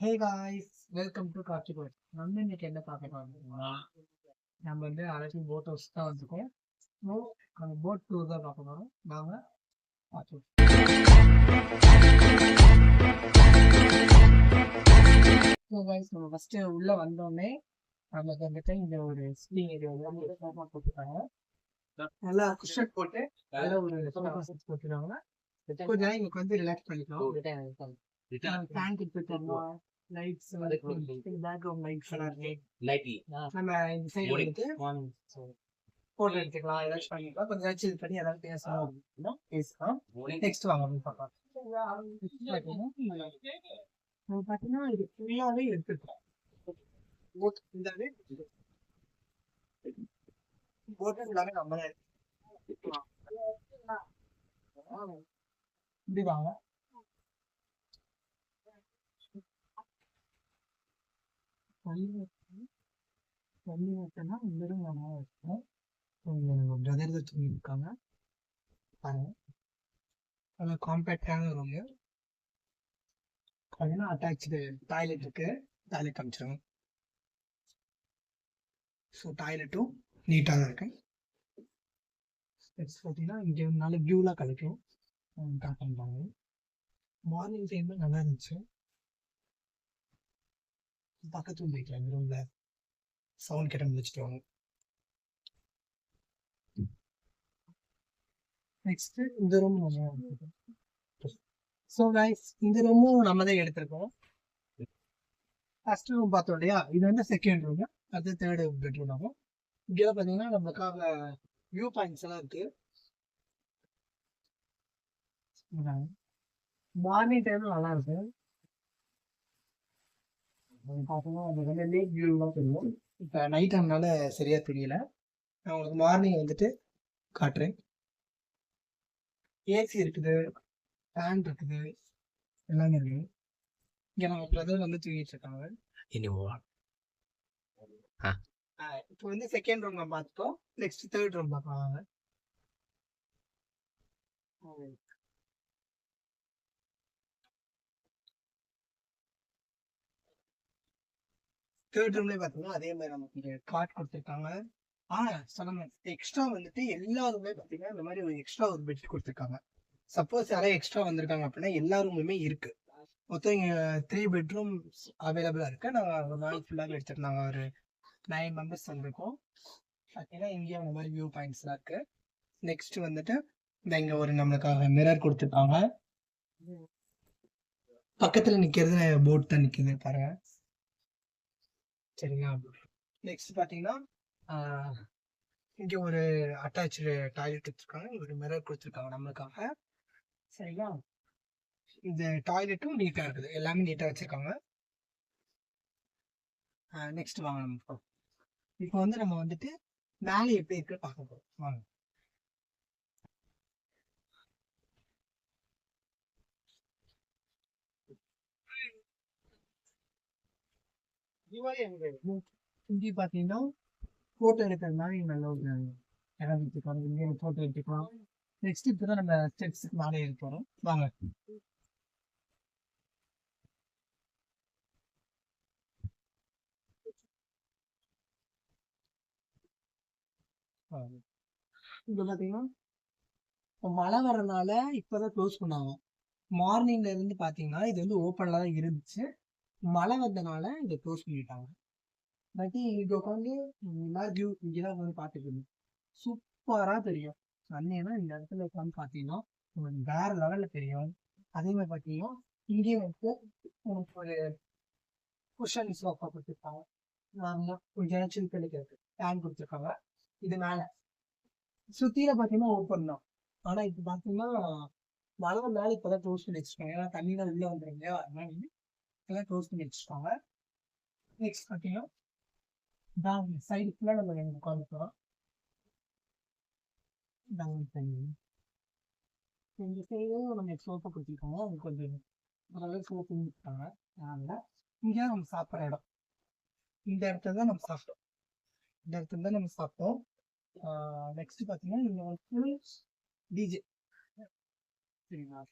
Hey guys welcome to Kaatchi code நம்ம இன்னைக்கு என்ன பார்க்க போறோம்னா நம்ம வந்து அரைச்சி போட் ஹவுஸ் தான் வந்திருக்கோம். ஸோ அந்த போட் டூர் தான் பார்க்க போறோம். வாங்க பார்த்து ஸோ காய்ஸ் நம்ம ஃபஸ்ட்டு உள்ளே வந்தோடனே நமக்கு வந்துட்டு இந்த ஒரு ஸ்பீங் ஏரியா போட்டுருக்காங்க. நல்லா குஷன் போட்டு நல்லா ஒரு போட்டுருக்காங்க. கொஞ்சம் இங்க வந்து ரிலாக்ஸ் பண்ணிக்கலாம். ஃபேன் கொடுத்துருக்காங்க லைட்ஸ் பேக்ரவுண்ட் லைட்ஸ் எல்லாம் இருக்கு நம்ம இந்த சைடு வந்துட்டு போட்டோ எடுத்துக்கலாம் ஏதாச்சும் பண்ணிக்கலாம். கொஞ்சம் சில் பண்ணி ஏதாவது பேசணும். அப்படின்னா பேசலாம். நெக்ஸ்ட் வாங்க பார்க்கலாம். நம்ம பார்த்தீங்கன்னா இது ஃபுல்லாகவே எடுத்துருக்கோம் போட் ஃபுல்லாகவே போட்டு ஃபுல்லாகவே நம்ம தான் எடுத்துக்கலாம். இப்படி வாங்க. தண்ணி ஊத்தணும். தண்ணி ஊற்றினா இருக்கும் ரூம் நம்ம பிரதர் தான் தூங்கியிருக்காங்க பாருங்க. நல்லா காம்பேக்டான ரூமு பார்த்தீங்கன்னா அட்டாச்சு டாய்லெட் இருக்கு. டாய்லெட் காமிச்சிருங்க. ஸோ டாய்லெட்டும் நீட்டாக தான் இருக்கு. நெக்ஸ்ட் பார்த்தீங்கன்னா இங்கே நல்ல வியூலாம் கிடைக்கும் காட்டுறாங்க மார்னிங் டைமில் நல்லா இருந்துச்சு. பக்கத்து ரூம் போய்க்கலாம் இந்த ரூமில் சவுண்ட் கேட்ட முடிச்சுட்டு வாங்க. நெக்ஸ்ட் இந்த ரூம் ஸோ கைஸ் இந்த ரூமும் நம்ம தான் எடுத்திருக்கோம். ஃபர்ஸ்ட் ரூம் பார்த்தோம் இல்லையா? இது வந்து செகண்ட் ரூம் அது தேர்டு பெட்ரூம் ஆகும். இங்கே பார்த்தீங்கன்னா நமக்காக வியூ பாயிண்ட்ஸ் எல்லாம் இருக்கு. மார்னிங் டைம்ல நல்லா இருக்கு பார்த்தீங்கன்னா அது வந்து லேக் வியூலாம் தெரியும் இப்போ நைட் டைம்னால சரியா தெரியல. நான் உங்களுக்கு மார்னிங் வந்துட்டு காட்டுறேன். ஏசி இருக்குது ஃபேன் இருக்குது எல்லாமே இருக்குது இங்கே நம்ம பிரதர் வந்து தூங்கிட்டு இருக்காங்க. இப்போ வந்து செகண்ட் ரூம் பார்த்துட்டோம். நெக்ஸ்ட் தேர்ட் ரூம் பார்க்கலாம் தேர்ட் ரூம்லேயே பார்த்தீங்கன்னா அதே மாதிரி நமக்கு காட் கொடுத்துருக்காங்க. ஆனால் சொன்னாங்க எக்ஸ்ட்ரா வந்துட்டு எல்லா ரூம்லேயே பார்த்தீங்கன்னா இந்த மாதிரி ஒரு எக்ஸ்ட்ரா ஒரு பெட் கொடுத்துருக்காங்க. சப்போஸ் யாராவது எக்ஸ்ட்ரா வந்திருக்காங்க அப்படின்னா எல்லா ரூமுமே இருக்கு. மொத்தம் இங்கே த்ரீ பெட்ரூம்ஸ் அவைலபிளாக இருக்கு. நாங்கள் ஒரு நாள் ஃபுல்லாக எடுத்துருந்தாங்க நாங்கள் ஒரு நைன் மெம்பர்ஸ் வந்திருக்கோம். பார்த்தீங்கன்னா இங்கேயும் அந்த மாதிரி வியூ பாயிண்ட்ஸ்லாம் இருக்கு. நெக்ஸ்ட் வந்துட்டு இந்த இங்கே ஒரு நம்மளுக்காக மிரர் கொடுத்துருக்காங்க. பக்கத்தில் நிற்கிறது போட் தான் நிற்கிது பாருங்க. சரிங்களா நெக்ஸ்ட் பார்த்தீங்கன்னா இங்கே ஒரு அட்டாச்சு டாய்லெட் கொடுத்துருக்காங்க ஒரு மிரர் கொடுத்துருக்காங்க நம்மளுக்காக. சரிங்களா? இந்த டாய்லெட்டும் நீட்டாக இருக்குது. எல்லாமே நீட்டாக வச்சுருக்காங்க. நெக்ஸ்ட் வாங்க நம்ம இப்போ வந்து நம்ம வந்துட்டு மேலே எப்படி இருக்குன்னு பார்க்க போகிறோம் வாங்க. இங்கே பார்த்தீங்கன்னா ஃபோட்டோ எடுக்கிற மாதிரி நல்ல ஒரு இடம் எடுத்துக்கலாம் இங்கே ஃபோட்டோ எடுத்துக்கலாம். நெக்ஸ்ட் இப்போ தான் நம்ம ஸ்டெப்ஸுக்கு மேலே ஏறி போகிறோம் வாங்க. இங்க பாத்தீங்கன்னா மழை வரனால இப்பதான் க்ளோஸ் பண்ணாங்க. மார்னிங்ல இருந்து பாத்தீங்கன்னா இது வந்து ஓப்பன்ல தான் இருந்துச்சு. மழை வந்தனால இதை க்ளோஸ் பண்ணிட்டாங்க. பட் இங்க உட்காந்து வியூ இங்கேதான் வந்து பார்த்துட்டு சூப்பராக தெரியும். அண்ணேன்னா இந்த இடத்துல உட்காந்து பார்த்தீங்கன்னா உங்களுக்கு வேற லெவலில் தெரியும். அதே மாதிரி பார்த்தீங்கன்னா இங்கேயும் வந்து உங்களுக்கு ஒரு குஷன் சோஃபா கொடுத்துருக்காங்க நார்மலாக கொஞ்சம் சில் கிடைக்கிறது ஃபேன் கொடுத்துருக்காங்க இது மேலே. சுற்றியில் பார்த்தீங்கன்னா ஓப்பன் தான். ஆனால் இப்போ பார்த்தீங்கன்னா மழை மேலே இப்போ தான் க்ளோஸ் பண்ணி வச்சுருக்காங்க. ஏன்னா தண்ணி தான் உள்ள வந்துடும் இல்லையா? அதனால வந்து க்ளோஸ் பண்ணி வச்சுக்கோங்க. நெக்ஸ்ட் பாத்தீங்கன்னா சைடு ஃபுல்லாக நம்ம உட்காந்துக்கலாம் ரெண்டு சைடும் நம்ம சோஃபா கொடுத்துருக்காங்க அது கொஞ்சம் ஓரளவுக்கு சோப்பு கொடுத்துருக்காங்க அதனால் இங்கே நம்ம சாப்பிட்ற இடம். இந்த இடத்துல தான் நம்ம சாப்பிட்டோம். இந்த இடத்துல தான் நம்ம சாப்பிட்டோம். நெக்ஸ்ட் பார்த்தீங்கன்னா இங்கே வந்து டிஜே சரிங்களா?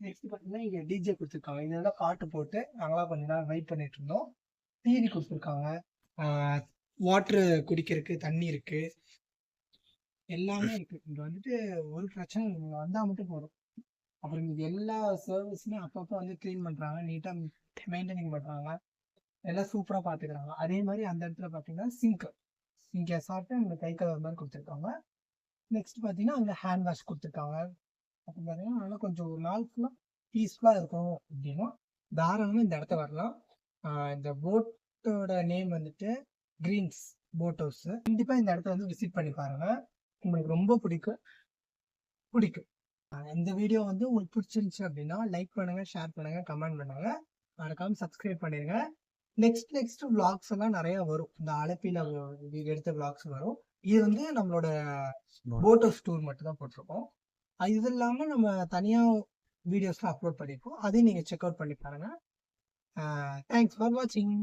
நெக்ஸ்ட் பார்த்தீங்கன்னா இங்கே டிஜே கொடுத்துருக்காங்க. இதெல்லாம் பாட்டு போட்டு நாங்களாம் கொஞ்ச நேரம் வெயிட் பண்ணிட்டு இருந்தோம். டிவி கொடுத்துருக்காங்க. வாட்ரு குடிக்கிறதுக்கு தண்ணி இருக்கு. எல்லாமே இருக்கு. இங்க வந்துட்டு ஒரு பிரச்சனை இல்லை. வந்தால் வந்தா மட்டும் போதும். அப்புறம் இது எல்லா சர்வீஸுமே அப்பப்போ வந்து க்ளீன் பண்றாங்க. நீட்டா மெயின்டைனிங் பண்றாங்க. எல்லாம் சூப்பரா பாத்துக்கிறாங்க. அதே மாதிரி அந்த இடத்துல பாத்தீங்கன்னா சிங்க் இங்க சாப்பிட்டு அங்க கை கலர் மாதிரி கொடுத்துருக்காங்க. நெக்ஸ்ட் பாத்தீங்கன்னா அங்க ஹேண்ட் வாஷ் கொடுத்துருக்காங்க. அப்போ பாத்தீங்கன்னா நல்லா கொஞ்சம் ஒரு நாள் ஃபுல்லா பீஸ்ஃபுல்லா இருக்கும் அப்படின்னா தாராளமா இந்த இடத்த வரலாம். இந்த போட்டோட நேம் வந்துட்டு கிரீன்ஸ் போட் ஹவுஸ் கண்டிப்பா இந்த இடத்த வந்து விசிட் பண்ணி பாருங்க. உங்களுக்கு ரொம்ப பிடிக்கும். பிடிக்கும். இந்த வீடியோ வந்து உங்களுக்கு பிடிச்சிருந்துச்சு அப்படின்னா லைக் பண்ணுங்க ஷேர் பண்ணுங்க கமெண்ட் பண்ணுங்க. மறக்காம சப்ஸ்கிரைப் பண்ணிருங்க. நெக்ஸ்ட் நெக்ஸ்ட் vlogs எல்லாம் நிறைய வரும். இந்த அலப்பில எடுத்த vlogs வரும். இது வந்து நம்மளோட போட் ஹவுஸ் டூர் மட்டும் தான் போட்டிருக்கோம். இது இல்லாமல் நம்ம தனியாக வீடியோஸ்லாம் அப்லோட் பண்ணியிருக்கோம் அதையும் நீங்கள் செக் அவுட் பண்ணி பாருங்கள் தேங்க்ஸ் ஃபார் வாட்சிங்